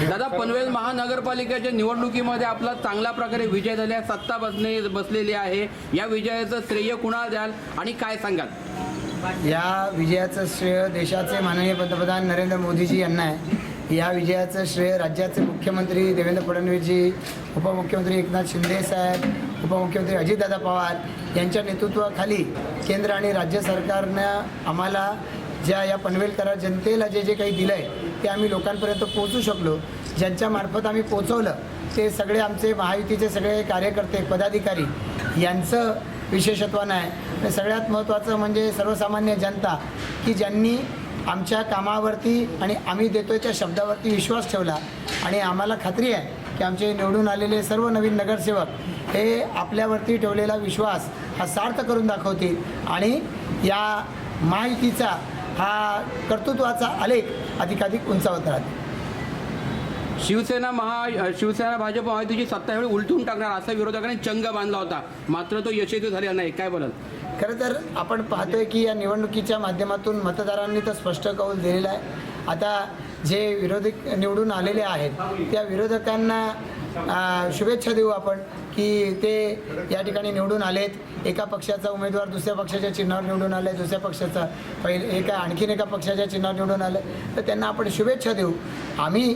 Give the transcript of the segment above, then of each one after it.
दादा पनवेल महानगरपालिकेच्या निवडणुकीमध्ये आपला चांगल्या प्रकारे विजय झाल्या सत्ता बसणे बसलेली आहे. या विजयाचं श्रेय कुणाला द्याल आणि काय सांगाल? या विजयाचं श्रेय देशाचे माननीय पंतप्रधान नरेंद्र मोदीजी यांना आहे. या विजयाचं श्रेय राज्याचे मुख्यमंत्री देवेंद्र फडणवीसजी उपमुख्यमंत्री एकनाथ शिंदे साहेब उपमुख्यमंत्री अजितदादा पवार यांच्या नेतृत्वाखाली केंद्र आणि राज्य सरकारनं आम्हाला ज्या या पनवेलकरा जनतेला जे जे काही दिलं आहे ते आम्ही लोकांपर्यंत पोहोचू शकलो. ज्यांच्यामार्फत आम्ही पोचवलं ते सगळे आमचे महायुतीचे सगळे कार्यकर्ते पदाधिकारी यांचं विशेषत्वानं आहे. सगळ्यात महत्त्वाचं म्हणजे सर्वसामान्य जनता की ज्यांनी आमच्या कामावरती आणि आम्ही देतोयच्या शब्दावरती विश्वास ठेवला. आणि आम्हाला खात्री आहे की आमचे निवडून आलेले सर्व नवीन नगरसेवक हे आपल्यावरती ठेवलेला विश्वास हा सार्थ करून दाखवतील. आणि या महायुतीचा हा कर्तृत्वाचा आलेख अधिकाधिक उंचावत राहतील शिवसेना महा शिवसेना भाजप महायुतीची सत्ता यावेळी उलटून टाकणार असा विरोधकांनी चंग बांधला होता. मात्र तो यशस्वी झालेला नाही. काय बोलाल? खरं तर आपण पाहतोय की या निवडणुकीच्या माध्यमातून मतदारांनी तर स्पष्ट कौल दिलेला आहे. आता जे विरोधक निवडून आलेले आहेत त्या विरोधकांना शुभेच्छा देऊ आपण. की ते या ठिकाणी निवडून आलेत. एका पक्षाचा उमेदवार दुसऱ्या पक्षाच्या चिन्हावर निवडून आले दुसऱ्या पक्षाचा पहिले एका आणखीन एका पक्षाच्या चिन्हावर निवडून आले. तर त्यांना आपण शुभेच्छा देऊ. आम्ही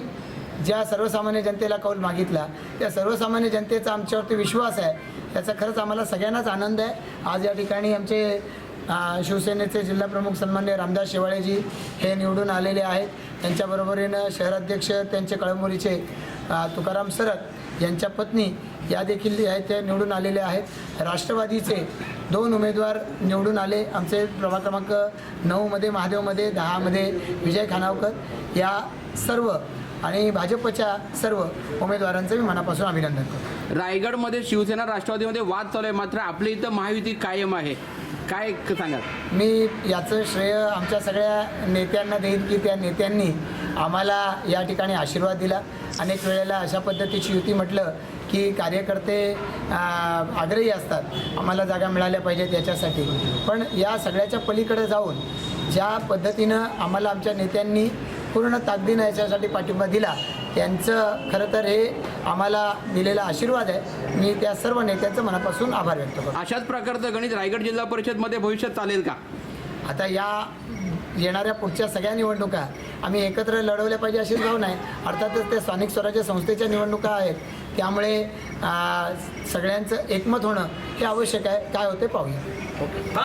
ज्या सर्वसामान्य जनतेला कौल मागितला त्या सर्वसामान्य जनतेचा आमच्यावरती विश्वास आहे. त्याचा खरंच आम्हाला सगळ्यांनाच आनंद आहे. आज या ठिकाणी आमचे शिवसेनेचे जिल्हाप्रमुख सन्मान्य रामदास शेवाळेजी हे निवडून आलेले आहेत. त्यांच्याबरोबरीनं शहराध्यक्ष त्यांचे कळंबोलीचे तुकाराम सरत यांच्या पत्नी या देखील त्या निवडून आलेले आहेत. राष्ट्रवादीचे दोन उमेदवार निवडून आले. आमचे प्रभाग क्रमांक नऊमध्ये महादेवमध्ये दहामध्ये विजय खानावकर. या सर्व आणि भाजपच्या सर्व उमेदवारांचं मी मनापासून अभिनंदन करतो. रायगडमध्ये शिवसेना राष्ट्रवादीमध्ये वाद चालू आहे. मात्र आपली इथं महायुती कायम आहे. काय क- सांगाल? मी याचं श्रेय आमच्या सगळ्या नेत्यांना देईन की त्या नेत्यांनी आम्हाला या ठिकाणी आशीर्वाद दिला. अनेक वेळेला अशा पद्धतीची युती म्हटलं की कार्यकर्ते आग्रही असतात. आम्हाला जागा मिळाल्या पाहिजेत याच्यासाठी. पण या सगळ्याच्या पलीकडे जाऊन ज्या पद्धतीनं आम्हाला आमच्या नेत्यांनी पूर्ण ताकदीनं याच्यासाठी पाठिंबा दिला त्यांचं खरं तर हे आम्हाला दिलेला आशीर्वाद आहे. मी त्या सर्व नेत्यांचं मनापासून आभार व्यक्त करतो. अशाच प्रकारचं गणित रायगड जिल्हा परिषदमध्ये भविष्यात चालेल का? आता या येणाऱ्या पुढच्या सगळ्या निवडणुका आम्ही एकत्र लढवल्या पाहिजे अशी भावना आहे. अर्थातच ते स्थानिक स्वराज्य संस्थेच्या निवडणुका आहेत. त्यामुळे सगळ्यांचं एकमत होणं हे आवश्यक आहे. काय होते पाहूया.